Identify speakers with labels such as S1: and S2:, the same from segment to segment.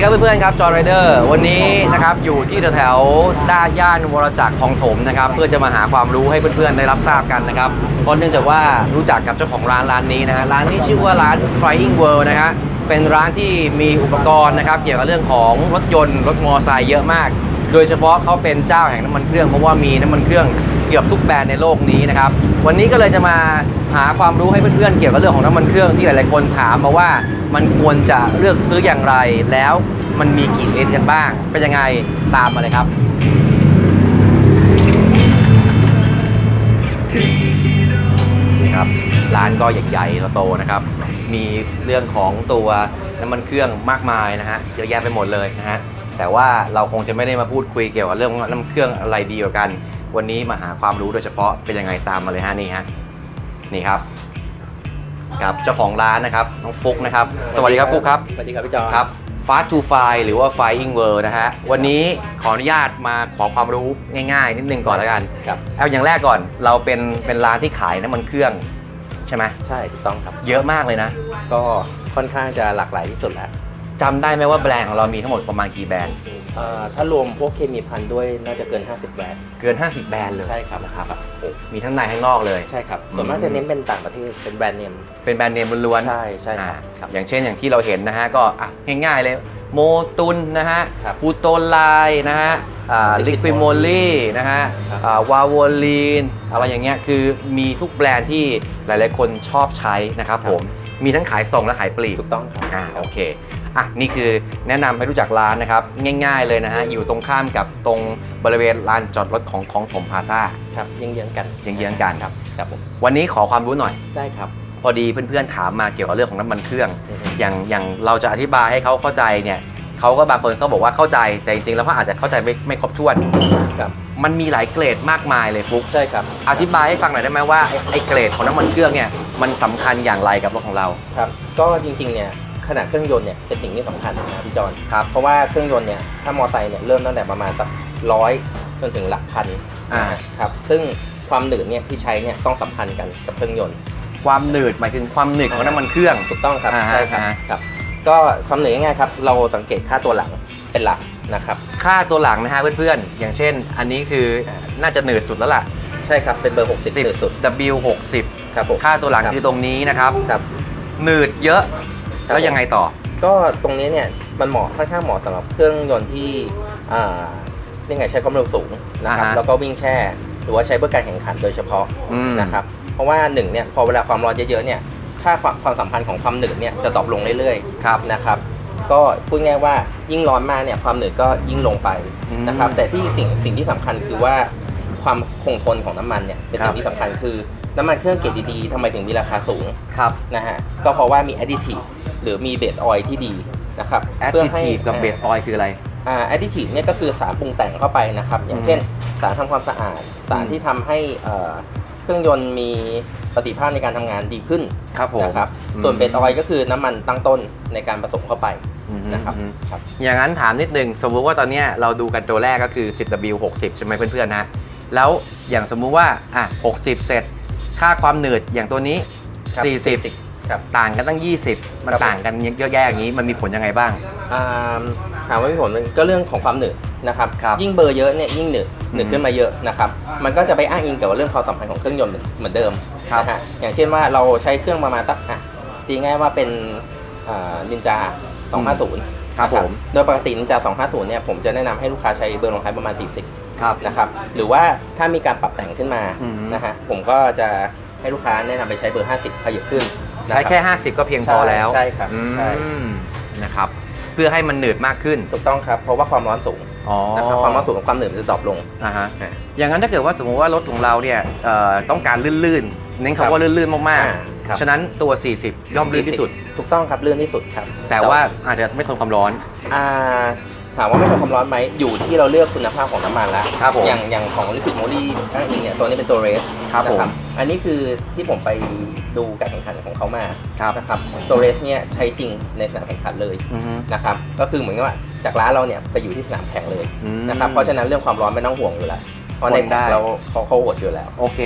S1: วัสดีครับเพื่อนๆครับจอร์ไรเดอร์วันนี้นะครับอยู่ที่แถวด้านย่านวรจักรคลองถมนะครับเพื่อจะมาหาความรู้ให้เพื่อนๆได้รับทราบกันนะครับเพราะเนื่องจากว่ารู้จักกับเจ้าของร้านร้านนี้นะฮะร้านนี้ชื่อว่าร้าน Flying World นะฮะเป็นร้านที่มีอุปกรณ์นะครับเกี่ยวกับเรื่องของรถยนต์รถมอเตอร์ไซค์เยอะมาก โดยเฉพาะเขาเป็นเจ้าแห่งน้ำมันเครื่องเพราะว่ามีน้ำมันเครื่อง กือบทุกแบรนด์ในโลกนี้นะครับวันนี้ก็เลยจะมาหาความรู้ให้เพื่อนๆเกี่ยวกับเรื่องของน้ำมันเครื่องที่หลายๆคนถามมาว่ามันควรจะเลือกซื้ออย่างไร แล้วมันมีกี่ชนิดกันบ้าง เป็นยังไงตามมาเลยครับนี่ครับร้านก็ใหญ่ๆโตๆนะครับ มีเรื่องของตัวน้ำมันเครื่องมากมายนะฮะเยอะแยะไปหมดเลยนะฮะแต่ว่าเราคงจะไม่ได้มาพูดคุยเกี่ยวกับเรื่องน้ำเครื่องอะไรดีกว่ากัน วันนี้มาหาความรู้โดยเฉพาะเป็นยังไงตามมาเลยฮะนี่ฮะนี่ครับกับเจ้าของร้านนะครับน้องฟุกนะครับ สวัสดีครับฟุกครับ
S2: สวัสดีครับพี่จอ
S1: ครับ Fast to Fly หรือว่า Flying World นะฮะวันนี้ขออนุญาตมาขอความรู้ง่ายๆ นิดนึงก่อนแล้วกัน
S2: ครับ
S1: เอาอย่างแรกก่อนเราเป็นเป็นร้านที่ขายน้ำมันเครื่องใช่ไหม
S2: ใช่ถูกต้องครับ
S1: เยอะมากเลยนะ
S2: ก็ค่อนข้างจะหลากหลายที่สุดแล้ว
S1: จำได้ไหมว่าแบรนด์ของเรามีทั้งหมดประมาณกี่แบรนด์
S2: เอ่อถ้ารวมพวกเคมีพันด้วยน่าจะเกิน 50แบรนด์
S1: เกิน 50 แบรนด์เลย
S2: ใช่ครับ
S1: นะครับโอ้มีทั้งในทั้งนอกเลย
S2: ใช่ครับ
S1: อืม
S2: ส่วนมากจะเน้นเป็นต่างประเทศเป็นแบรนด์เนม
S1: เป็นแบรนด์เนมล้วนๆ
S2: ใช่ใช่ครับ
S1: อ่า
S2: ครับ
S1: อย่างเช่นอย่างที่เราเห็นนะฮะก็อะง่ายๆเลยโมตุนนะฮะ
S2: ครับ
S1: ปูโตไลนะฮะลิ
S2: Liquid
S1: ควิโมลี่นะฮะ
S2: ครับ
S1: วาวอลีนอะไรอย่างเงี้ยคือมีทุกแบรนด์ที่หลายๆคนชอบใช้นะครับผม มีทั้งขายส่งและขายปลีก
S2: ถูกต้องครับ
S1: อ่าโอเคอะนี่คือแนะนำให้รู้จักร้านนะครับ ง่ายๆเลยนะฮะอยู่ตรงข้ามกับตรงบริเวณลานจอดรถของของถมพลาซ่า
S2: ครับเยื้องๆกัน
S1: เยื้องๆกันครับ
S2: ครับผม
S1: วันนี้ขอความรู้หน่อย
S2: ได้ครับ
S1: พอดีเพื่อนๆถามมาเกี่ยวกับเรื่องของน้ำมันเครื่อง
S2: อือฮึ
S1: อย่างอย่างเราจะอธิบายให้เขาเข้าใจเนี่ย เขาก็บางคนเขาบอกว่าเข้าใจแต่จริงๆแล้วเขาอาจจะเข้าใจไม่ไม่ครบถ้วน
S2: ครับ
S1: มันมีหลายเกรดมากมายเลยฟุก
S2: ใช่ครับ
S1: อธิบายให้ฟังหน่อยได้ไหมว่าไอ้ไอ้เกรดของน้ำมันเครื่องเนี่ยมันสำคัญอย่างไรกับรถของเรา
S2: ครับ ก็จริงๆเนี่ยขนาดเครื่องยนต์เนี่ยเป็นสิ่งที่สำคัญนะพี่จอนครับ เพราะว่าเครื่องยนต์เนี่ยถ้ามอไซค์เนี่ยเริ่มตั้งแต่ประมาณสักร้อยจนถึงหลักพัน
S1: อ่า
S2: ครับซึ่งความหนืดเนี่ยที่ใช้เนี่ยต้องสัมพันธ์กันกับเครื่องยนต์
S1: ความหนืดหมายถึงความหนืดของน้ำมันเครื่อง
S2: ถูกต้องครับ
S1: อ่าฮะ
S2: ใช่ครับ
S1: อ่าฮะ
S2: ครับ ก็ความเหนื่อยง่ายๆครับ เราสังเกตค่าตัวหลังเป็นหลักนะครับ
S1: ค่าตัวหลังนะฮะเพื่อนๆ อย่างเช่น อันนี้คือน่าจะหนืดสุดแล้วล่ะ
S2: ใช่ครับ เป็นเบอร์ 60หนืดสุด
S1: 10 W 60
S2: ครับผม
S1: ค่าตัวหลัง
S2: ครับ
S1: คือตรงนี้นะครับ
S2: ครับ
S1: หนืดเยอะ
S2: ครับ
S1: แล้วยังไงต่อ
S2: ก็ตรงนี้เนี่ยมันเหมาะค่อนข้างเหมาะสำหรับเครื่องยนต์ที่อ่าเรียกไงใช้ความเร็วสูงนะครับ
S1: อ่าฮะ
S2: แล้วก็วิ่งแช่ หรือว่าใช้เพื่อการแข่งขันโดยเฉพาะ
S1: อืม
S2: นะครับเพราะว่าหนึ่งเนี่ยพอเวลาความร้อนเยอะๆเนี่ย ค่าความความสัมพันธ์ของความหนืดเนี่ยจะดรอปลงเรื่อยๆ
S1: ครับ
S2: นะครับ ก็พูดง่ายๆว่ายิ่งร้อนมากเนี่ยความหนืดก็ยิ่งลงไป
S1: อืม
S2: นะครับ แต่ที่สิ่งสิ่งที่สำคัญคือว่าความคงทนของน้ำมันเนี่ยเป็น
S1: ครับ
S2: สิ่งที่สำคัญคือน้ำมันเครื่องเกรดดีๆทำไมถึงมีราคาสูง
S1: ครับ
S2: นะฮะก็เพราะว่ามี additive หรือมีเบสออยล์ที่ดีนะครับ
S1: additive กับ base oil คืออะไร
S2: อ่า additive เนี่ยก็คือสารปรุงแต่งเข้าไปนะครับ อย่างเช่น สารทำความสะอาด สารที่ทำให้เอ่อเค รื่องยนต์มีประสิทธิภาพในการทำงานดีขึ้น
S1: ครับผม
S2: นะครับ
S1: อืม
S2: ส่วนเบสออยล์ก็คือน้ำมันตั้งต้นในการผสมเข้าไป
S1: อืม
S2: นะครับ
S1: อืม
S2: ครับ
S1: อย่างนั้นถามนิดนึง สมมุติว่าตอนเนี้ยเราดูกันตัวแรกก็คือ 10 W 60 ใช่ไหมเพื่อนๆนะ แล้วอย่างสมมุติว่าอะ60 เสร็จ ค่าความหนืดอย่างตัวนี้
S2: ครับ
S1: 40
S2: ครับ
S1: ต่างกันตั้ง 20 มัน
S2: ครับ
S1: ต่างกันเยอะแยะอย่างนี้มันมีผลยังไงบ้าง
S2: อ่าถามว่ามีผลมันก็เรื่องของความหนืดนะครับ
S1: ครับ
S2: ยิ่งเบอร์เยอะเนี่ยยิ่งหนืด หนืด
S1: อืม
S2: ขึ้นมาเยอะนะครับ มันก็จะไปอ้างอิงกับว่าเรื่องความสัมพันธ์ของเครื่องยนต์เหมือนเดิม
S1: ครับ
S2: นะฮะอย่างเช่นว่าเราใช้เครื่องประมาณสักอะตีง่ายว่าเป็นนินจา 250
S1: ครับผม
S2: โดยปกตินินจา 250 เนี่ยผมจะแนะนำให้ลูกค้าใช้เบอร์ลงท้ายประมาณ 40
S1: ครับ
S2: นะครับ หรือว่าถ้ามีการปรับแต่งขึ้นมา
S1: อืม
S2: นะฮะผมก็จะให้ลูกค้าแนะนำไปใช้เบอร์ 50 ขยับขึ้นนะ
S1: ใช้
S2: รับ
S1: แค่ 50 ก็เพียงพอแล้ว
S2: ใช่ครับ
S1: อืม
S2: ใช่
S1: นะครับ เพื่อให้มันหนืดมากขึ้น
S2: ถูกต้องครับ เพราะว่าความร้อนสูง
S1: อ๋อ
S2: นะครับความร้อนสูงกับความหนืดมันจะดรอปลง
S1: อ่าฮะ
S2: อ่า
S1: อย่างนั้นถ้าเกิดว่าสมมติว่ารถของเราเนี่ยเอ่อต้องการลื่นๆ เน้น
S2: ครับ
S1: คำว่าลื่นๆ มาก
S2: อ่าครับ
S1: ๆ ฉะนั้นตัว 40 ย่อมลื่นที่สุด
S2: ถูกต้องครับเลื่อนที่สุดครับ
S1: แต่ว่าอาจจะไม่ทนความร้อน
S2: อ่า ถามว่าไม่ทนความร้อนไหมอยู่ที่เราเลือกคุณภาพของน้ำมันแล้ว
S1: ครับผม
S2: อย่างอย่างของ Liquid Moly อ้างอิงเนี่ยตัวนี้เป็นตัวเรส
S1: ครับผม
S2: นะอันนี้คือที่ผมไปดูการแข่งขันของเขามา
S1: ครับ
S2: นะครับตัวเรสเนี่ยใช้จริงในสนามแข่งขันเลย
S1: อือฮึ
S2: นะครับก็คือเหมือนกับว่าจากร้านเราเนี่ยไปอยู่ที่สนามแข่งเลย
S1: อืม
S2: นะครับเพราะฉะนั้นเรื่องความร้อนไม่ต้องห่วงอยู่แล้วเพราะใน
S1: ทนได้
S2: แข่งเราเขาเขาโหดอยู่แล้ว
S1: โอเค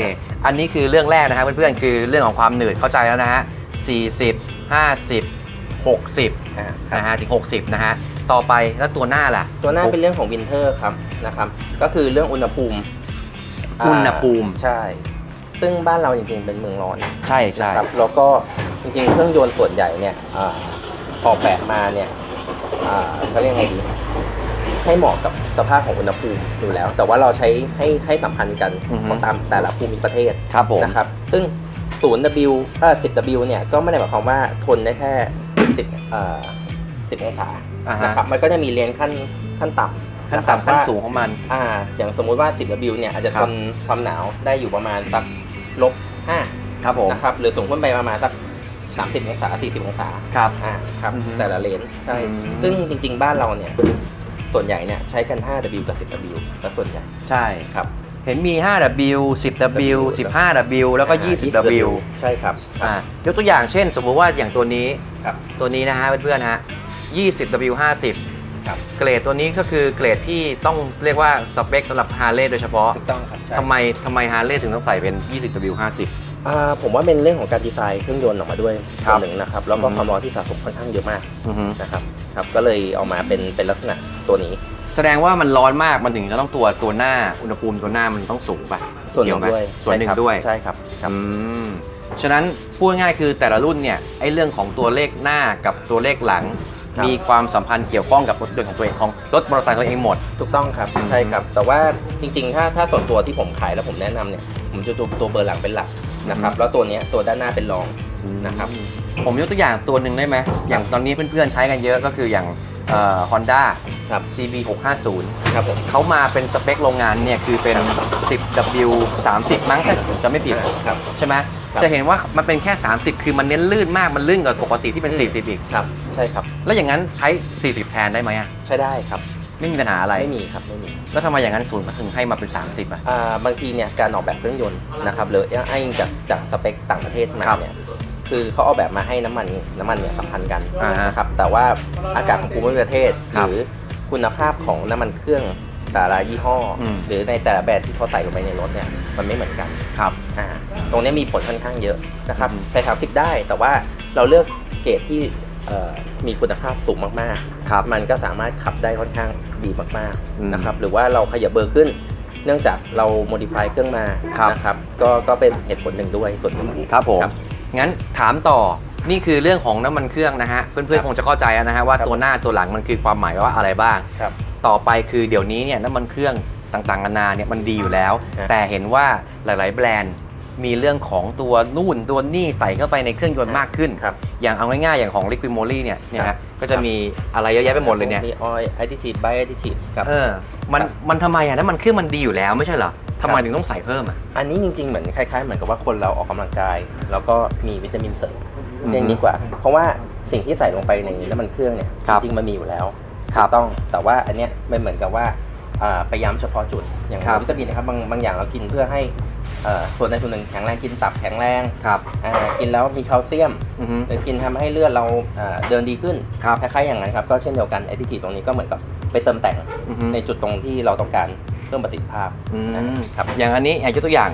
S1: อันนี้คือเรื่องแรกนะครับเพื่อนๆ คือเรื่องของความหนืดเข้าใจแล้วนะฮะ40 50 60
S2: อ่าครับ
S1: นะฮะถึง 60 นะฮะ ต่อไปแล้วตัวหน้าล่ะ
S2: ตัวหน้าเป็นเรื่องของวินเทอร์ครับนะครับ ก็คือเรื่องอุณหภูมิา
S1: อุณหภูมิ
S2: ใช่ ซึ่งบ้านเราจริงๆเป็นเมืองร้อน
S1: ใช่ใช่
S2: นะครับแล้วก็จริงๆเครื่องยนต์ส่วนใหญ่เนี่ยอาออกแบบมาเนี่ยอ่าเขาเรียกไงดีให้เหมาะกับสภาพของอุณหภูมิอยู่แล้ว แต่ว่าเราใช้ให้ให้สัมพันธ์กันของตามแต่ละภูมิประเทศ
S1: ครับผม
S2: นะครับ ซึ่ง 0W เอ่อ 10W เนี่ยก็ไม่ได้หมายความว่าทนได้แค่10เอ่อ10องศา
S1: อ่าฮะ
S2: นะครับมันก็จะมีเรียนขั้นขั้นต่ำ
S1: ขั้น
S2: นะครั
S1: ต่ำ
S2: บ
S1: ขั้น
S2: ว่า
S1: สูงของมัน
S2: อ่า อย่างสมมุติว่า 10W เนี่ยอาจจะ
S1: ครั
S2: ท
S1: บ
S2: นความหนาวได้อยู่ประมาณสักลบ5
S1: ครับผม
S2: นะครับหรือสูงขึ้นไปประมาณสัก 30 องศา 40 องศา
S1: ครับ
S2: อ่าครับ
S1: อือฮึ
S2: แต่ละเลนใช่
S1: อืม
S2: ซึ่งจริงๆ บ้านเราเนี่ยส่วนใหญ่เนี่ยใช้กัน 5W กับ 10W ก็ส่วนใหญ่
S1: ใช่
S2: ครับ
S1: เห็นมี 5W 10W 15W แล้วก็ 20W
S2: ใช่ครับ
S1: อ่ายกตัวอย่างเช่น สมมุติว่าอย่างตัวนี้
S2: ครับ
S1: ตัวนี้นะฮะเพื่อนๆนะฮะ 20W 50
S2: ครับ
S1: เกรดตัวนี้ก็คือเกรดที่ต้องเรียกว่าสเปคสำหรับฮาร์เลย์โดยเฉพาะ
S2: ถูกต้องครับใช่
S1: ทำไมทำไมฮาร์เลย์ถึงต้องใส่เป็น 20W 50
S2: อ่าผมว่าเป็นเรื่องของการดีไซน์เครื่องยนต์ออกมาด้วย
S1: ครั
S2: ส่
S1: บ
S2: วนหนึ่งนะครับแล้วก็
S1: อืม
S2: ความร้อนที่สะสมค่อนข้างเยอะมาก
S1: อือฮึ
S2: นะครับครับก็เลยเอามาเป็นเป็นลักษณะตัวนี้
S1: แสดงว่ามันร้อนมากมันถึงจะต้องตัวตัวหน้าอุณหภูมิตัวหน้ามันต้องสูงป่ะ
S2: ส่วนหนึ่ง
S1: เกี่
S2: ด้วย
S1: ไมส่วนหนึ่งด้วย
S2: ใช่ครับใช่ครับ
S1: อืมฉะนั้นพูดง่ายๆคือแต่ละรุ่นเนี่ยไอ้เรื่องของตัวเลขหน้ากับตัวเลขหลัง
S2: ครับ
S1: มีความสัมพันธ์เกี่ยวข้องกับรถยนต์ของตัวเองของรถมอเตอร์ไซค์ตัวเองหมด
S2: ถูกต้องครับใช่ครับ แต่ว่าจริงๆ ถ้าถ้าส่วนตัวที่ผมขายแล้วผมแนะนำเนี่ยผมจะตัวตัวเบอร์หลังเป็นหลักนะครับ
S1: อืม
S2: แล้วตัวเนี้ยตัวด้านหน้าเป็นรองนะครับ
S1: ผมยกตัวอย่างตัวหนึ่งได้ไหมอย่างตอนนี้เพื่อนๆใช้กันเยอะก็คืออย่างฮอนด้า
S2: ครับ
S1: CB 650
S2: ครับผม
S1: เขามาเป็นสเปคโรงงานเนี่ยคือเป็น 10W 30 มั้งถ้าผมจะไม่ผิด
S2: ครับ
S1: ใช่ไหม
S2: ครับ
S1: จะเห็นว่ามันเป็นแค่ 30 คือมันเน้นลื่นมากมันลื่นกว่าปกติที่เป็น
S2: อืม
S1: 40อีก
S2: ครับ ใช่ครับ
S1: แล้วอย่างนั้นใช้ 40 แทนได้ไหมอะ
S2: ใช้ได้ครับ
S1: ไม่มีปัญหาอะไร
S2: ไม่มีครับไม่มี
S1: แล้วทำไมอย่างนั้นศูนย์ถึงให้มาเป็น 30อะ
S2: อ่าบางทีเนี่ยการออกแบบเครื่องยนต์นะครับหรืออ้างอิงจากจากสเปคต่างประเทศมา
S1: ครับ
S2: เนี่ยคือเขาออกแบบมาให้น้ำมันน้ำมันเนี่ยสัมพันธ์กัน
S1: อ่าฮะ
S2: นะครับแต่ว่าอากาศของภูมิประเทศ
S1: ครั
S2: ห
S1: บ
S2: รือคุณภาพของน้ำมันเครื่องแต่ละยี่ห้ออ
S1: ม
S2: หรือในแต่ละแบรนด์ที่เขาใส่ลงไปในรถเนี่ยมันไม่เหมือนกัน
S1: ครับ
S2: อ่าตรงเนี้ยมีผลค่อนข้างเยอะนะครับ
S1: อืม
S2: ใส่ทาฟิกได้แต่ว่าเราเลือกเกรดที่เอ่อ มีคุณภาพสูงมาก
S1: ครับ
S2: ๆมันก็สามารถขับได้ค่อนข้างดีมาก
S1: อืม
S2: ๆนะครับหรือว่าเราขยับเบอร์ขึ้น เนื่องจากเราโมดิฟายเครื่องมา
S1: ครับ
S2: นะครับก็ก็เป็นเหตุผลหนึ่งด้วยส่วนหนึ่ง
S1: ครับผม
S2: ครับ
S1: งั้นถามต่อนี่คือเรื่องของน้ำมันเครื่องนะฮะเพื่อน
S2: ครั
S1: ๆ
S2: บ
S1: คงจะเข้าใจแล้วนะฮะว่า
S2: ครับ
S1: ตัวหน้าตัวหลังมันคือความหมายว่าอะไรบ้าง
S2: ครับ
S1: ต่อไปคือเดี๋ยวนี้เนี่ยน้ำมันเครื่องต่างๆนานาเนี่ยมันดีอยู่แล้ว
S2: ครับ
S1: แต่เห็นว่าหลาย ๆ แบรนด์ มีเรื่องของตัวนู่นตัวนี่ใส่เข้าไปในเครื่องยนต์มากขึ้น
S2: ครับ
S1: อย่างเอาง่ายๆ อย่างของ Liquid Moly เนี่ยเนี่ย
S2: ครั
S1: ฮะ
S2: บ
S1: ก็จะมีอะไรเยอะแยะไปหมดเลยเนี่ย
S2: มีออยล์แอดดิทีฟไบแอดดิทีฟครับ
S1: เออมัน
S2: ครับ
S1: มันทำไมอะน้ำมันเครื่องมันดีอยู่แล้วไม่ใช่เหรอทำไม
S2: ครับ
S1: ถึงต้องใส่เพิ่มอะ
S2: อันนี้จริงๆ เหมือนคล้ายๆ เหมือนกับว่าคนเราออกกำลังกาย แล้วก็มีวิตามินเสริม
S1: อือฮึ
S2: เรียกดีกว่า เพราะว่าสิ่งที่ใส่ลงไปในน้ำมันเครื่องเนี่ย
S1: ครับ
S2: จริงๆมันมีอยู่แล้ว
S1: ครับ
S2: ถูกต้องแต่ว่าอันเนี้ยมันเหมือนกับว่าอ่าไปย้ำเฉพาะจุดอย่าง
S1: ครับ
S2: วิตามินนะครับบางบางอย่างเรากินเพื่อให้เอ่อ ส่วนใดส่วนหนึ่งแข็งแรงกินตับแข็งแรง
S1: ครับ
S2: อ่ากินแล้วมีแคลเซียม
S1: อือฮึ
S2: หรือกินทำให้เลือดเราอ่าเดินดีขึ้น
S1: ครับ
S2: คล้ายๆอย่างนั้นครับก็เช่นเดียวกันไอทีทีตรงนี้ก็เหมือนกับไปเติมแต่ง
S1: อือฮึ
S2: ในจุดตรงที่เราต้องการเพิ่มประสิทธิภาพ
S1: อืม
S2: ครับ
S1: อย่างอันนี้อย่างยกตัวอย่าง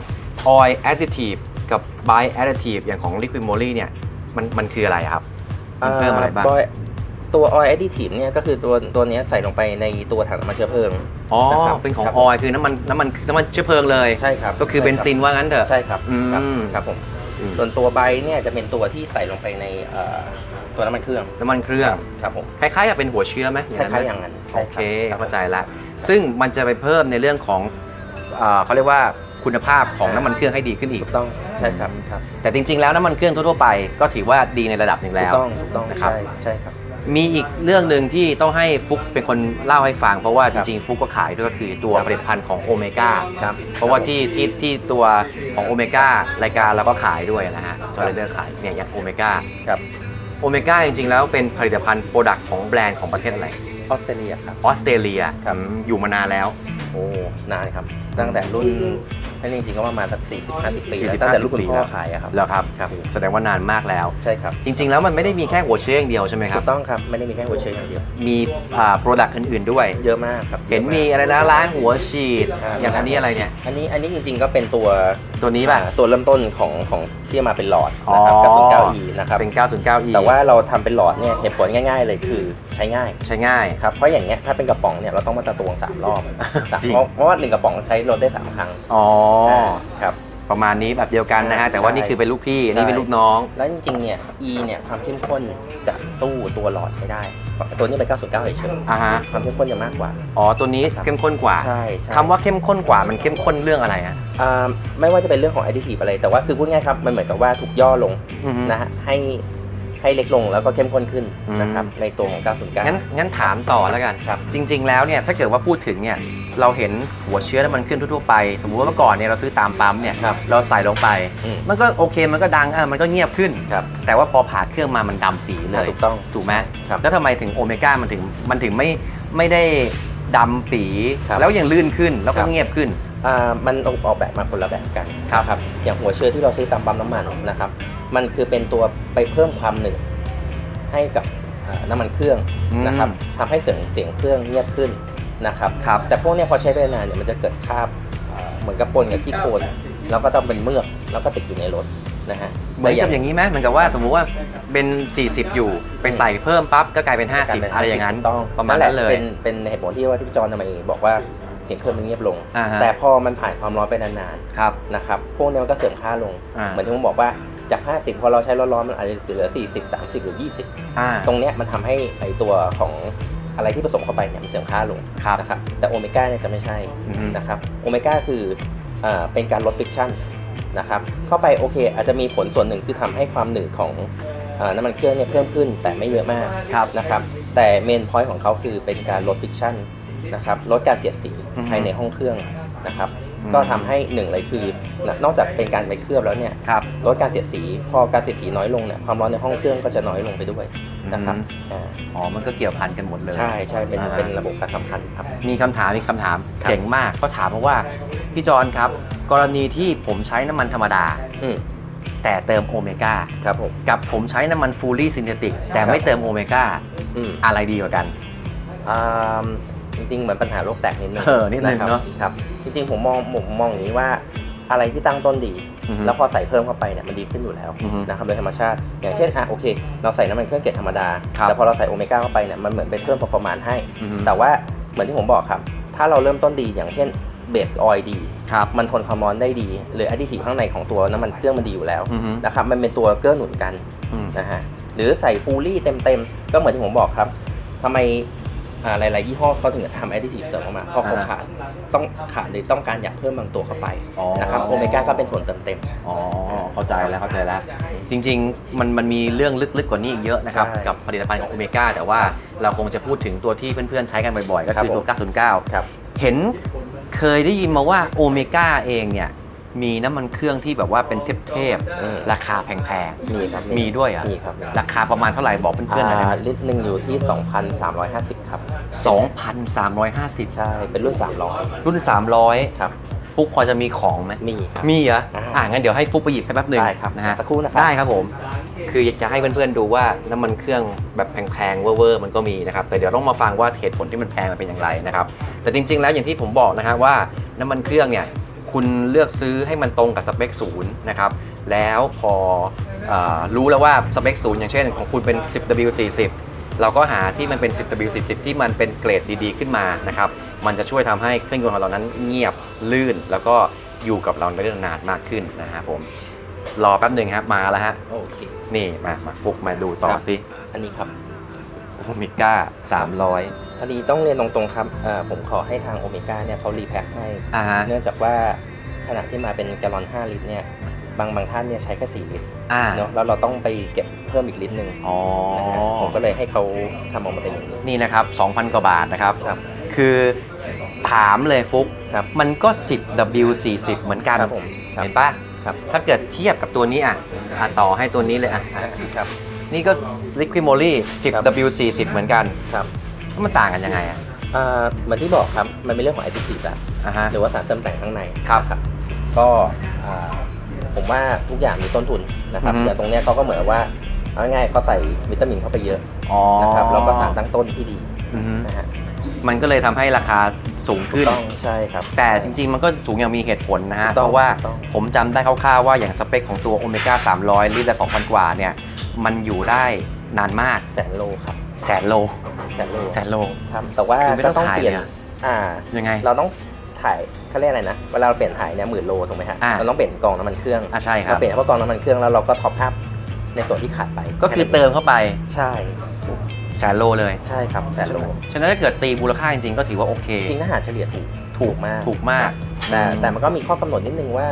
S1: oil additive กับ by additive อย่างของ liquid moly เนี่ยมันมันคืออะไรครับมันเพิ่มอะไรบ้าง
S2: บย ตัว oil additive เนี่ยก็คือตัวตัวเนี้ยใส่ลงไปในตัวถังน้ำมันเชื้อเพลิง
S1: อ๋อ
S2: นะครับ
S1: เป็นของ
S2: ครับ
S1: oil คือน้ำมันน้ำมันน้ำมันเชื้อเพลิงเลย
S2: ใช่ครับ
S1: ก็คือเบนซินว่างั้นเถอะ
S2: ใช่ครับ
S1: อืม
S2: ครับครับผม
S1: อืม
S2: ส่วนตัวใบเนี่ยจะเป็นตัวที่ใส่ลงไปในเอ่อตัวน้ำมันเครื่อง
S1: น้ำมันเครื่อง
S2: ครับผม
S1: คล้ายๆกับเป็นหัวเชื้อไหม
S2: คล้ายๆอย่างนั้น
S1: โอเค
S2: ใช่รับ
S1: เข้าใจละซึ่งมันจะไปเพิ่มในเรื่องของเอ่อเขาเรียกว่าคุณภาพของน้ำมันเครื่องให้ดีขึ้นอีก
S2: ถูกต้องใช่ครับครับ
S1: แต่จริงๆแล้วน้ำมันเครื่องทั่วๆไปก็ถือว่าดีในระดับหนึ่ง
S2: ถู
S1: แล้
S2: ก
S1: ว
S2: ต้องถูกต้อง
S1: นะครับ
S2: ใช่ใช่ครับ
S1: มีอีกเรื่องหนึ่งที่ต้องให้ฟุกเป็นคนเล่าให้ฟัง เพราะว่า
S2: ค
S1: จ
S2: รับ
S1: ริงๆฟุกก็ขายด้วยก็คือตัว
S2: ครับ
S1: ผลิตภัณฑ์ของโอเมก้า
S2: ครับ
S1: เพราะว่าที่ที่ที่ตัวของโอเมก้ารายการเราก็ขายด้วยนะฮะจอร์เดอร์ขายเนี่ยอย่างโอเมก้า
S2: ครับ
S1: โอเมก้าจริงๆแล้วเป็นผลิตภัณฑ์โปรดักต์ของแบรนด์ของประเทศอะไร
S2: ออสเตรเลียครับ
S1: ออสเตรเลีย
S2: ครับ
S1: อืมอยู่มานานแล้ว
S2: โอ้นานครับ ตั้งแต่รุ่น อันนี้จริงๆก็ประมาณสักสี่สิบห้าสิบปี
S1: สี่สิบ
S2: ตั้งแต่
S1: ห้าสิบ
S2: ลูกคุณ
S1: ปี
S2: พ่
S1: แล้
S2: อ
S1: ว
S2: ขายอะครับ
S1: แล้วครับ
S2: ครับ
S1: แสดงว่านานมากแล้ว
S2: ใช่ครับ
S1: จริง ๆ แล้วมันไม่ได้มีแค่หัวเชื้ออย่างเดียวใช่ไหมค
S2: ถู
S1: รับ
S2: กต้องครับไม่ได้มีแค่หัวเชื้ออย่างเดียว
S1: มีอ่าโปรดักต์อื่นๆด้วย
S2: เยอะมากครับ
S1: เห็นมี
S2: ยอะาก
S1: อะไรนะล้างหัวฉีดาอย่างอันนี้อะไรเนี่ย
S2: อันนี้อันนี้จริงๆก็เป็นตัว
S1: ตัวนี้ป่ะ
S2: อ่าตัวเริ่มต้นของของที่มาเป็นหลอด
S1: อ๋อ
S2: นะครับกับ 9e นะครับ
S1: เป็น 909e
S2: แต่ว่าเราทำเป็นหลอดเนี่ยเหตุผลง่ายๆเลยคือใช้ง่าย
S1: ใช้ง่าย
S2: ครับเพราะอย่างเงี้ยถ้าเป็นกระป๋องเนี่ยเราต้องมาตะตวงสามรอบ
S1: จริง
S2: เพราะเพราะว่าหนึ่งกระป๋องใช้รถได้สามครั้ง
S1: อ๋อ
S2: ครับ
S1: ประมาณนี้แบบเดียวกันนะฮะ
S2: ใช่
S1: แต่ว่านี่คือเป็นลูกพี่อันนี่เป็นลูกน้อง
S2: แล้วจริงๆ เนี่ย E เนี่ยความเข้มข้นจะตู้ตัวหลอดไม่ได้ ตัวนี้เป็น909เฉย
S1: อ่าฮะ
S2: ๆความเข้มข้นจะมากกว่า
S1: อ๋อ ตัวนี้
S2: ครับ
S1: เข้มข้นกว่า
S2: ใช่ใช่
S1: คำว่าเข้มข้นกว่ามันเข้มข้นเรื่องอะไรอะ
S2: อ่าไม่ว่าจะเป็นเรื่องของ additive อะไร แต่ว่าคือพูดง่ายๆครับ มันเหมือนกับว่าถูกย่อลง
S1: อือฮึ
S2: นะฮะให้ ให้เล็กลงแล้วก็เข้มข้นขึ้น
S1: อืม
S2: นะครับในตัวของ 909
S1: งั้นงั้นถามต่อแล้วกัน
S2: ครับ
S1: จริง ๆ แล้วเนี่ยถ้าเกิดว่าพูดถึงเนี่ยเราเห็นหัวเชื้อน้ำมันเครื่องทั่วๆไป สมมุติว่าเมื่อก่อนเนี่ยเราซื้อตามปั๊มเนี่ย
S2: ครับ
S1: เราใส่ลงไป
S2: อืม
S1: มันก็โอเคมันก็ดังอะมันก็เงียบขึ้น
S2: ครับ
S1: แต่ว่าพอผ่าเครื่องมามันดำปีเลย
S2: ถูกต้อง
S1: ถูกไหม
S2: ครับ
S1: แล้วทำไมถึงโอเมก้ามันถึงมันถึงไม่ไม่ได้ดำปี
S2: ครับ
S1: แล้วยังลื่นขึ้นแล้ว
S2: ค
S1: ก็
S2: รับ
S1: เงียบขึ้น
S2: อ่ามันออกแบบมาคนละแบบกัน
S1: ครับ
S2: นะครับอย่างหัวเชื้อที่เราซื้อตามปั๊มน้ำมันนะครับ มันคือเป็นตัวไปเพิ่มความหนืดให้กับอ่าน้ำมันเครื่องนะครับทำให้เสียงเสียงเครื่องเงียบขึ้นนะครับ
S1: ครับ
S2: แต่พวกเนี้ยพอใช้ไปนานเนี่ยมันจะเกิดคราบเอ่อเหมือนกับปนกับขี้โคลนแล้วก็ต้องเป็นเมือกแล้วก็ติดอยู่ในรถนะฮะ
S1: เหมือน
S2: แต่
S1: กับอย่างนี้ไหมเหมือนกับว่าสมมุติว่าเป็น 40 อยู่ไปใส่เพิ่มปั๊บก็กลายเป็น 50 อะไรอย่างนั้น
S2: ถูกต้อง
S1: ประมาณนั้นเลย
S2: เป็นเป็นเหตุผลที่ว่าที่พี่จอนทำไมบอกว่าเสียงเครื่องมันเงียบลง
S1: อ่าฮะ
S2: แต่พอมันผ่านความร้อนไปนานๆ
S1: ครับ
S2: นะครับพวกเนี้ยมันก็เสื่อมค่าลง
S1: อ่า
S2: เหมือนที่ผมบอกว่าจาก 50 พอเราใช้ร้อนๆมันอาจจะเหลือ 40 30 หรือ
S1: อ่า
S2: 20 ตรงเนี้ยมันทำให้ไอตัวของอะไรที่ผสมเข้าไปเนี่ยมันเสื่อมค่าลง
S1: ครับ
S2: นะครับแต่โอเมก้าเนี่ยจะไม่ใช่
S1: อือฮึ
S2: นะครับโอเมก้าคือเอ่อเป็นการลดฟิกชันนะครับเข้าไปโอเคอาจจะมีผลส่วนหนึ่งคือทำให้ความหนืดของเอ่อน้ำมันเครื่องเนี่ยเพิ่มขึ้นแต่ไม่เยอะมาก
S1: ครับ
S2: นะครับแต่เมนพอยต์ของเขาคือเป็นการลดฟิกชัน นะครับลดการเสียดสี
S1: อือฮึ
S2: ภายในห้องเครื่องนะครับ
S1: อืม
S2: ก็ทำให้หนึ่งเลยคือนอกจากเป็นการไปเคลือบแล้วเนี่ย
S1: ครับ
S2: ลดการเสียดสี พอการเสียดสีน้อยลงเนี่ยความร้อนในห้องเครื่องก็จะน้อยลงไปด้วยนะครับ
S1: อืม
S2: อ่า
S1: อ๋อมันก็เกี่ยวพันกันหมดเลย
S2: ใช่ใช่เป็น
S1: อ่า
S2: เป็นระบบการสัมพันธ์ครับ
S1: มีคำถามมีคำถาม
S2: ครับ
S1: เจ๋งมากก็ถามมาว่าพี่จอนครับ กรณีที่ผมใช้น้ำมันธรรมดา
S2: อืม
S1: แต่เติมโอเมก้า
S2: ครับผม
S1: กับผมใช้น้ำมันฟูลี่ซินเทติกแต่ไม่เติมโอเมก้า
S2: อืม
S1: อะไรดีกว่ากัน
S2: อ่า จริงๆเหมือนปัญหาโลกแตกนิดนึง
S1: เออนิดนึง
S2: ครับ
S1: เนอะ
S2: ครับจริงๆผมมองผมมองอย่างนี้ว่าอะไรที่ตั้งต้นดี
S1: อือฮึ
S2: แล้วพอใส่เพิ่มเข้าไปเนี่ยมันดีขึ้นอยู่แล้ว
S1: อือฮึ
S2: นะครับโดยธรรมชาติ อย่างเช่นอะโอเค เราใส่น้ำมันเครื่องเกรดธรรมดา
S1: ครับ
S2: แต่พอเราใส่โอเมก้าเข้าไปเนี่ยมันเหมือนไปเพิ่ม performance ให้
S1: อือฮึ
S2: แต่ว่าเหมือนที่ผมบอกครับ ถ้าเราเริ่มต้นดีอย่างเช่นเบสออยดี
S1: ครับ
S2: มันทนความร้อนได้ดี หรือ additive ข้างในของตัวน้ำมันเครื่องมันดีอยู่แล้ว
S1: อือฮึ
S2: นะครับมันเป็นตัวเกื้อหนุนกัน
S1: อืม
S2: นะฮะหรือใส่ฟูลี่เต็มๆ ก็เหมือนที่ผมบอกครับทำไมอ่า หลายๆยี่ห้อเขาถึงทำ additive เสริมเข้ามาเพราะเขา
S1: อ่า
S2: ขาดต้องขาดหรือต้องการอยากเพิ่มบางตัวเข้าไป
S1: อ๋อ
S2: นะครับโอเมก้าก็เป็นส่วนเติมเต็ม
S1: อ๋อ เข้าใจแล้วเข้าใจแล้ว จริงๆ มันมันมีเรื่องลึกๆกว่านี้อีกเยอะนะครับ
S2: ใช่
S1: กับผลิตภัณฑ์ของโอเมก้าแต่ว่าเราคงจะพูดถึงตัวที่เพื่อนๆ ใช้กันบ่อยๆ ก็คือ
S2: ครับ
S1: ตัว
S2: ผม
S1: 909
S2: ครับ
S1: เห็นเคยได้ยินมาว่าโอเมก้าเองเนี่ย มีน้ำมันเครื่องที่แบบว่าเป็นเทพ
S2: อืม
S1: ๆราคาแพง
S2: มีครับ
S1: มีด้วยเหรอ
S2: มีครับมี
S1: ๆราคาประมาณเท่าไหร่บอกเพื่อนๆหน่อยได้ไหมา
S2: ลิตรหนึ่งอยู่ที่ 2,350 ครับ
S1: 2,350
S2: ใช่ เป็นรุ่น
S1: รุ่น
S2: 300
S1: 300
S2: ครับ
S1: ฟุกพอจะมีของไหม
S2: มีครับ
S1: มีเหรอ
S2: อ่า
S1: อ่างั้นเดี๋ยวให้ฟุกไปหยิบให้แป๊บหนึ่ง
S2: ได้ครับ
S1: นะฮะ
S2: สักครู่นะครับ
S1: ได้ครับผม คืออยากจะให้เพื่อนๆดูว่าน้ำมันเครื่องแบบแพงๆเวอร์ๆมันก็มีนะครับ แต่เดี๋ยวต้องมาฟังว่าเหตุผลที่มันแพงมันเป็นอย่างไรนะครับ แต่จริงๆแล้วอย่างที่ผมบอกนะครับว่าน้ำมันเครื่องเนี่ย คุณเลือกซื้อให้มันตรงกับสเปคศูนย์นะครับแล้วพอเออรู้แล้วว่าสเปคศูนย์อย่างเช่นของคุณเป็น 10W40 เราก็หาที่มันเป็น 10W40 ที่มันเป็นเกรดดีๆ ขึ้นมานะครับมันจะช่วยทำให้เครื่องยนต์ของเรานั้นเงียบลื่น แล้วก็อยู่กับเราได้นานมากขึ้นนะฮะผมรอแป๊บหนึ่งครับมาแล้วฮะ
S2: โอเค
S1: นี่มามาฟุกมาดูต่อ
S2: ครับ
S1: สิ
S2: อันนี้ครับ
S1: โอเมก้า300
S2: พอดีต้องเรียนตรงๆครับเอ่อผมขอให้ทางโอเมก้าเนี่ยเขารีแพ็คให้
S1: อ่าฮะ
S2: เนื่องจากว่าขณะที่มาเป็นแกลลอน 5 ลิตรเนี่ยบางบางท่านเนี่ยใช้แค่ 4 ลิตร
S1: อ่า
S2: เนาะแล้วเราต้องไปเก็บเพิ่มอีกลิตรหนึ่ง
S1: อ๋อ
S2: นะฮะผมก็เลยให้เขาทำออกมาเป็นอย่างนี้
S1: นี่นะครับ 2,000 กว่าบาทนะครับ
S2: ครับ
S1: คือถามเลยฟุก
S2: ครับ
S1: มันก็ 10W40 เหมือนกัน
S2: ครับผมครับ
S1: เห็นปะ
S2: ครับ
S1: ถ้าเกิดเทียบกับตัวนี้อะอะต่อให้ตัวนี้เลยอะอะ
S2: ครับ
S1: นี่ก็ Liquid Moly 10W40 เหมือนกัน
S2: ครับ
S1: แล้ว มันต่างกันยังไงอะ
S2: อ่าเหมือนที่บอกครับ มันเป็นเรื่องของ additive อะ
S1: อ่าฮะ
S2: หรือว่าสารเติมแต่งข้างใน
S1: ครับ
S2: ครับก็อ่าผมว่าทุกอย่างมีต้นทุนนะครับ
S1: อือฮึ
S2: อย่างตรงเนี้ยเขาก็เหมือนว่าเอาง่ายๆเขาใส่วิตามินเข้าไปเยอะ
S1: อ๋อ
S2: นะครับแล้วก็สารตั้งต้นที่ดี
S1: อือฮึ
S2: นะฮะ
S1: มันก็เลยทำให้ราคาสูงขึ้น
S2: ต้องใช่ครับ
S1: แต่จริง ๆ มันก็สูงอย่างมีเหตุผลนะฮะ
S2: ถูกต้อง
S1: เพราะว่า
S2: ถูกต้อง
S1: ผมจำได้คร่าวๆว่าอย่างสเปคของตัวโอเมก้า300 ลิตรละ 2,000 กว่าเนี่ย มันอยู่ได้นานมาก
S2: แสนโลครับ
S1: แสนโล
S2: แสนโล
S1: แสนโล
S2: ครับแต่ว่า
S1: คือไม่ต้อง
S2: ก็ต้อง
S1: ถ่าย
S2: เปลี่ยน
S1: เลยอะ
S2: อ่า
S1: ยังไง
S2: เราต้องถ่ายเขาเรียกอะไรนะ เวลาเราเปลี่ยนถ่ายเนี่ยหมื่นโลถูกไหมฮะ
S1: อ่า
S2: เราต้องเปลี่ยนกล่องน้ำมันเครื่อง
S1: อะใช่ครั
S2: เรา
S1: บ
S2: เปลี่ยนเพราะกล่องน้ำมันเครื่องแล้วเราก็ท็อปอัพในส่วนที่ขาดไป
S1: ก็คือเติมเข้าไป
S2: ใช่
S1: แสนโลเลย
S2: ใช่ครับแสนโล
S1: ฉะนั้นถ้าเกิดตีมูลค่าจริงๆก็ถือว่าโอเค
S2: จริงๆถ้าหารเฉลี่ยถูก
S1: ถูก
S2: มาก
S1: ถูกมาก
S2: แต่แต่มันก็มีข้อกำหนดนิดนึงว่า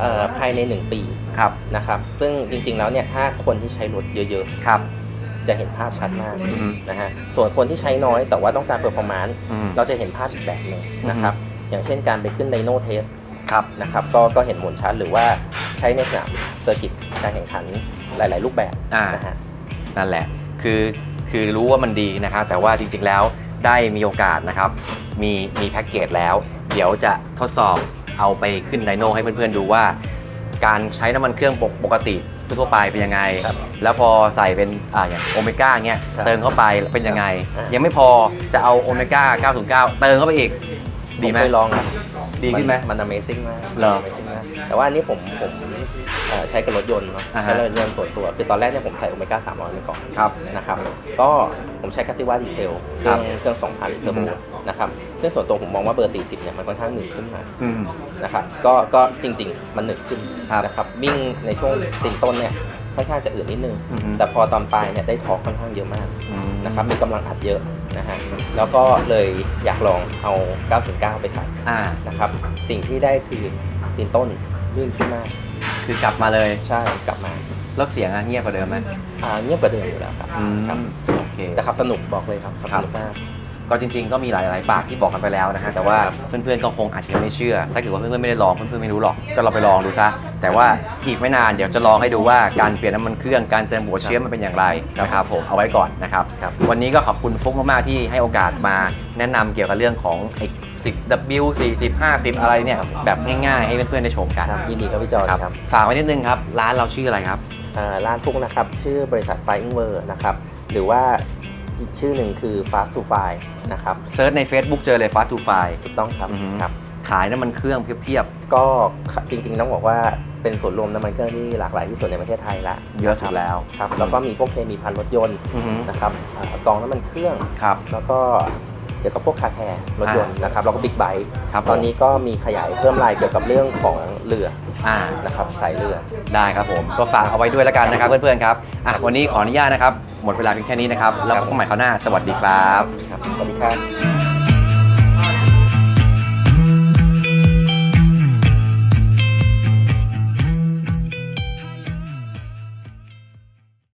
S2: เอ่อภายใน 1 ปี
S1: ครับ
S2: นะครับ ซึ่งจริงๆแล้วเนี่ยถ้าคนที่ใช้รถเยอะ
S1: ครับ
S2: ๆ จะเห็นภาพชัดมาก
S1: อือฮึ
S2: นะฮะส่วนคนที่ใช้น้อยแต่ว่าต้องการเ e อร์ฟอร์มาน
S1: อืม
S2: เราจะเห็นภาพอีกแบบหนึ่งนะครับอย่างเช่นการไปขึ้นไดโนเทส
S1: ครับ
S2: นะครับก็ก็เห็นผลชัดหรือว่าใช้ในสนามเซอร์กิตการแข่งขันหลาย ๆ รูปแบบ
S1: อ่า
S2: นะฮะ
S1: นั่นแหละ คือ คือรู้ว่ามันดีนะครับ แต่ว่าจริงๆ แล้วได้มีโอกาสนะครับ มี มีแพ็กเกจแล้ว เดี๋ยวจะทดสอบเอาไปขึ้นไดโนให้เพื่อนๆ ดูว่า การใช้น้ำมันเครื่องปกปกติ ทั่วๆไปเป็นยังไง
S2: ครับ
S1: แล้วพอใส่เป็นอ่าอย่างโอเมก้าเงี้ย
S2: ครับ
S1: เติมเข้าไปเป็นยังไง
S2: อ่ายั
S1: ยังไม่พอจะเอาโอเมก้า 909 เติมเข้าไปอีก ดีไหม
S2: ผเคยลองครับ
S1: ดีขึ้นไหม
S2: มัน Amazing มาก
S1: เหรอ
S2: Amazing มากแต่ว่าอันนี้ผมผมเอ่อใช้กับรถยนต์เนาะ
S1: อ่าฮะ
S2: ใช้รถยนต์ส่วนตัว คือตอนแรกเนี่ยผมใส่โอเมก้า300ไปก่อน
S1: ครับ
S2: นะครับ ก็ผมใช้คาติว่าดีเซลเครื่องเครื่อง 2,000เทอร์โบ
S1: อืม
S2: นะครับซึ่งส่วนตัวผมมองว่าเบอร์ 40เนี่ยมันค่อนข้างหนึบขึ้นมา
S1: อืม
S2: นะครับก็ก็จริง ๆ มันหนึบขึ้น
S1: ครับ
S2: นะครับวิ่งในช่วงตีนต้นเนี่ยค่อนข้างจะอืดนิดนึง
S1: อือฮึ
S2: แต่พอตอนปลายเนี่ยได้ทอร์กค่อนข้างเยอะมาก
S1: อืม
S2: นะครับมีกำลังอัดเยอะนะฮะแล้วก็เลยอยากลองเอา909ไปใส่
S1: อ่า
S2: นะครับสิ่งที่ได้คือตีนต้นลื่นขึ้นมาก
S1: คือกลับมาเลย
S2: ใช่กลับมา
S1: แล้วเสียงอะเงียบกว่าเดิมไหม
S2: อ่าเงียบกว่าเดิมอยู่แล้วครับ
S1: อืม
S2: ครับ
S1: โอเค
S2: แต่ขับสนุกบอกเลยครับขับ
S1: ครั
S2: ส
S1: บ
S2: นุกมาก
S1: ก็จริงๆก็มีหลายๆปากที่บอกกันไปแล้วนะฮะแต่ว่า
S2: ครับ
S1: เพื่อนๆก็คงอาจจะยังไม่เชื่อ ถ้าเกิดว่าเพื่อนๆไม่ได้ลองเพื่อนๆไม่รู้หรอกก็เราไปลองดูซะแต่ว่าอีกไม่นานเดี๋ยวจะลองให้ดูว่าการเปลี่ยนน้ำมันเครื่องการเติมหัวเชื้อมันเป็นอย่างไรนะครับผมเอาไว้ก่อนนะครับ
S2: ครับ
S1: วันนี้ก็ขอบคุณฟุกมากๆที่ให้โอกาสมาแนะนำเกี่ยวกับเรื่องของไอ้ 10W 40 50 อะไรเนี่ยแบบง่ายๆ ให้เพื่อนๆได้ชมกัน
S2: ครับยินดีครับพี่จอห์น
S1: ครับ
S2: ครับ
S1: ฝากไว้นิดนึงครับร้านเราชื่ออะไรครับ
S2: อ่าร้านฟุกนะครับชื่อบริษัท Flying w o r นะครับหรือว่า อีกชื่อหนึ่งคือ Fast to Fly นะครับ
S1: เซิร์ชใน Facebook เจอเลย Fast to Fly
S2: ถูกต้องครับ
S1: อือฮึ
S2: ครับ
S1: ขายน้ำมันเครื่องเพียบ
S2: ก็จริงๆต้องบอกว่าเป็นส่วนรวมน้ำมันเครื่องที่หลากหลายที่สุดในประเทศไทยละ
S1: ๆ เยอะสุดแล้ว
S2: ครับแล้วก็มีพวกเคมีพันรถยนต์
S1: อือฮึ
S2: นะครับอ่ากองน้ำมันเครื่อง
S1: ครับ
S2: แล้วก็ เกี่ยวกับพวกคาแคร์รถยนต์นะครับแล้วก็บิ๊กไบค์
S1: ครับผม
S2: ตอนนี้ก็มีขยายเพิ่มรายเกี่ยวกับเรื่องของเรือ
S1: อ่า
S2: นะครับสายเรือ
S1: ได้ครับผม ก็ฝากเอาไว้ด้วยแล้วกันนะครับเพื่อนๆครับอะวันนี้ขออนุญาตนะครับ หมดเวลาเพียงแค่นี้นะครับ แล้วพบกันใหม่คราวหน้า สวัสดีครับ
S2: ครับสวัสดีครับ